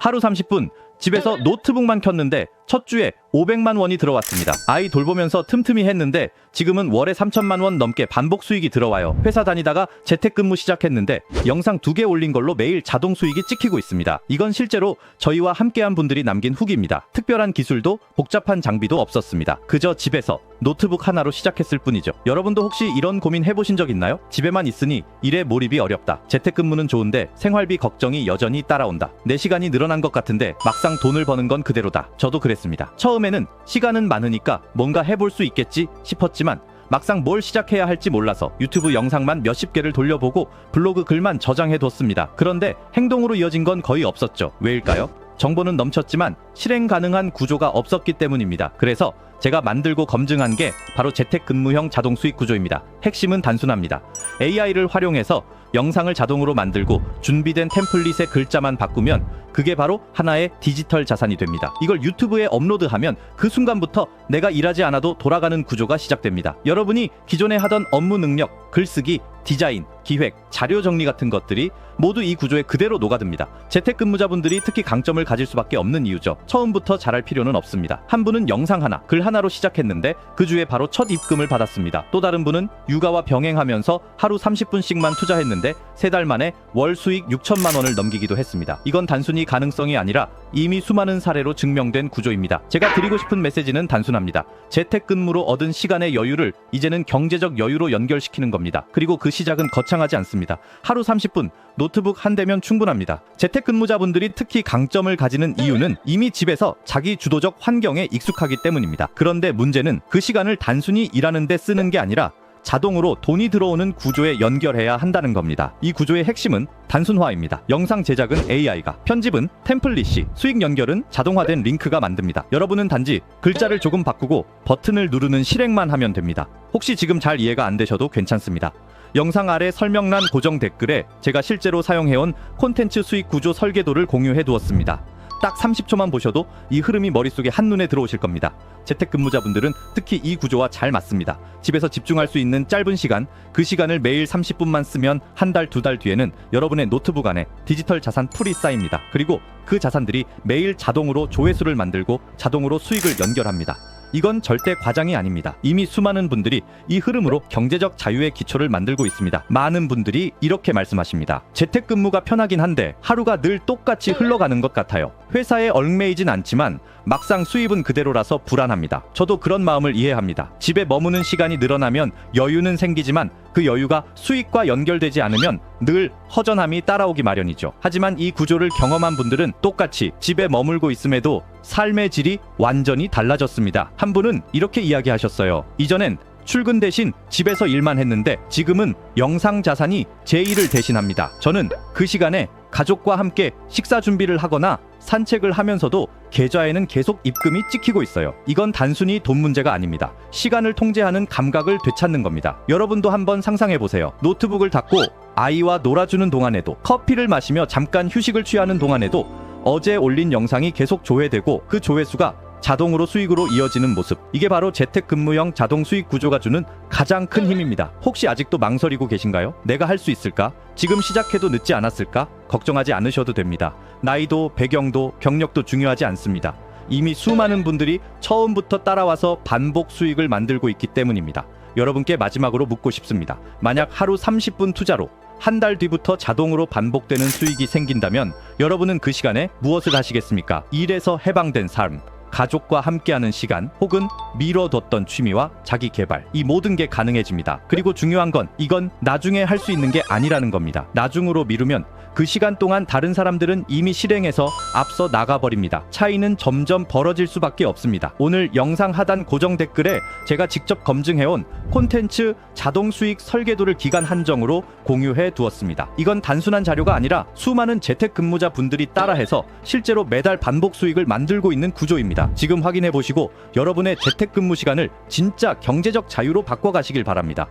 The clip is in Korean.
하루 30분. 집에서 노트북만 켰는데 첫 주에 500만 원이 들어왔습니다. 아이 돌보면서 틈틈이 했는데 지금은 월에 3천만 원 넘게 반복 수익이 들어와요. 회사 다니다가 재택근무 시작했는데 영상 두 개 올린 걸로 매일 자동 수익이 찍히고 있습니다. 이건 실제로 저희와 함께한 분들이 남긴 후기입니다. 특별한 기술도 복잡한 장비도 없었습니다. 그저 집에서 노트북 하나로 시작했을 뿐이죠. 여러분도 혹시 이런 고민 해보신 적 있나요? 집에만 있으니 일에 몰입이 어렵다. 재택근무는 좋은데 생활비 걱정이 여전히 따라온다. 내 시간이 늘어난 것 같은데 막상 돈을 버는 건 그대로다. 저도 그랬습니다. 처음에는 시간은 많으니까 뭔가 해볼 수 있겠지 싶었지만 막상 뭘 시작해야 할지 몰라서 유튜브 영상만 몇십 개를 돌려보고 블로그 글만 저장해뒀습니다. 그런데 행동으로 이어진 건 거의 없었죠. 왜일까요? 정보는 넘쳤지만 실행 가능한 구조가 없었기 때문입니다. 그래서 제가 만들고 검증한 게 바로 재택근무형 자동 수익 구조입니다. 핵심은 단순합니다. AI를 활용해서 영상을 자동으로 만들고 준비된 템플릿의 글자만 바꾸면 그게 바로 하나의 디지털 자산이 됩니다. 이걸 유튜브에 업로드하면 그 순간부터 내가 일하지 않아도 돌아가는 구조가 시작됩니다. 여러분이 기존에 하던 업무 능력, 글쓰기, 디자인, 기획, 자료 정리 같은 것들이 모두 이 구조에 그대로 녹아듭니다. 재택근무자분들이 특히 강점을 가질 수밖에 없는 이유죠. 처음부터 잘할 필요는 없습니다. 한 분은 영상 하나, 글 하나로 시작했는데 그 주에 바로 첫 입금을 받았습니다. 또 다른 분은 육아와 병행하면서 하루 30분씩만 투자했는데 세 달 만에 월 수익 6천만 원을 넘기기도 했습니다. 이건 단순히 가능성이 아니라 이미 수많은 사례로 증명된 구조입니다. 제가 드리고 싶은 메시지는 단순합니다. 재택근무로 얻은 시간의 여유를 이제는 경제적 여유로 연결시키는 겁니다. 그리고 그 시작은 거창하지 않습니다. 하루 30분 노트북 한 대면 충분합니다. 재택근무자분들이 특히 강점을 가지는 이유는 이미 집에서 자기 주도적 환경에 익숙하기 때문입니다. 그런데 문제는 그 시간을 단순히 일하는 데 쓰는 게 아니라 자동으로 돈이 들어오는 구조에 연결해야 한다는 겁니다. 이 구조의 핵심은 단순화입니다. 영상 제작은 AI가, 편집은 템플릿이, 수익 연결은 자동화된 링크가 만듭니다. 여러분은 단지 글자를 조금 바꾸고 버튼을 누르는 실행만 하면 됩니다. 혹시 지금 잘 이해가 안 되셔도 괜찮습니다. 영상 아래 설명란 고정 댓글에 제가 실제로 사용해온 콘텐츠 수익 구조 설계도를 공유해 두었습니다. 딱 30초만 보셔도 이 흐름이 머릿속에 한눈에 들어오실 겁니다. 재택근무자분들은 특히 이 구조와 잘 맞습니다. 집에서 집중할 수 있는 짧은 시간, 그 시간을 매일 30분만 쓰면 한 달, 두 달 뒤에는 여러분의 노트북 안에 디지털 자산 풀이 쌓입니다. 그리고 그 자산들이 매일 자동으로 조회수를 만들고 자동으로 수익을 연결합니다. 이건 절대 과장이 아닙니다. 이미 수많은 분들이 이 흐름으로 경제적 자유의 기초를 만들고 있습니다. 많은 분들이 이렇게 말씀하십니다. 재택근무가 편하긴 한데 하루가 늘 똑같이 흘러가는 것 같아요. 회사에 얽매이진 않지만 막상 수입은 그대로라서 불안합니다. 저도 그런 마음을 이해합니다. 집에 머무는 시간이 늘어나면 여유는 생기지만 그 여유가 수익과 연결되지 않으면 늘 허전함이 따라오기 마련이죠. 하지만 이 구조를 경험한 분들은 똑같이 집에 머물고 있음에도 삶의 질이 완전히 달라졌습니다. 한 분은 이렇게 이야기하셨어요. 이전엔 출근 대신 집에서 일만 했는데 지금은 영상 자산이 제 일을 대신합니다. 저는 그 시간에 가족과 함께 식사 준비를 하거나 산책을 하면서도 계좌에는 계속 입금이 찍히고 있어요. 이건 단순히 돈 문제가 아닙니다. 시간을 통제하는 감각을 되찾는 겁니다. 여러분도 한번 상상해 보세요. 노트북을 닫고 아이와 놀아주는 동안에도 커피를 마시며 잠깐 휴식을 취하는 동안에도 어제 올린 영상이 계속 조회되고 그 조회수가 자동으로 수익으로 이어지는 모습. 이게 바로 재택근무형 자동 수익 구조가 주는 가장 큰 힘입니다. 혹시 아직도 망설이고 계신가요? 내가 할 수 있을까? 지금 시작해도 늦지 않았을까? 걱정하지 않으셔도 됩니다. 나이도 배경도 경력도 중요하지 않습니다. 이미 수많은 분들이 처음부터 따라와서 반복 수익을 만들고 있기 때문입니다. 여러분께 마지막으로 묻고 싶습니다. 만약 하루 30분 투자로 한달 뒤부터 자동으로 반복되는 수익이 생긴다면 여러분은 그 시간에 무엇을 하시겠습니까? 일에서 해방된 삶, 가족과 함께하는 시간 혹은 미뤄뒀던 취미와 자기 개발 이 모든 게 가능해집니다. 그리고 중요한 건 이건 나중에 할 수 있는 게 아니라는 겁니다. 나중으로 미루면 그 시간 동안 다른 사람들은 이미 실행해서 앞서 나가버립니다. 차이는 점점 벌어질 수밖에 없습니다. 오늘 영상 하단 고정 댓글에 제가 직접 검증해온 콘텐츠 자동 수익 설계도를 기간 한정으로 공유해 두었습니다. 이건 단순한 자료가 아니라 수많은 재택근무자 분들이 따라해서 실제로 매달 반복 수익을 만들고 있는 구조입 니다. 지금 확인해 보시고 여러분의 재택근무 시간을 진짜 경제적 자유로 바꿔 가시길 바랍니다.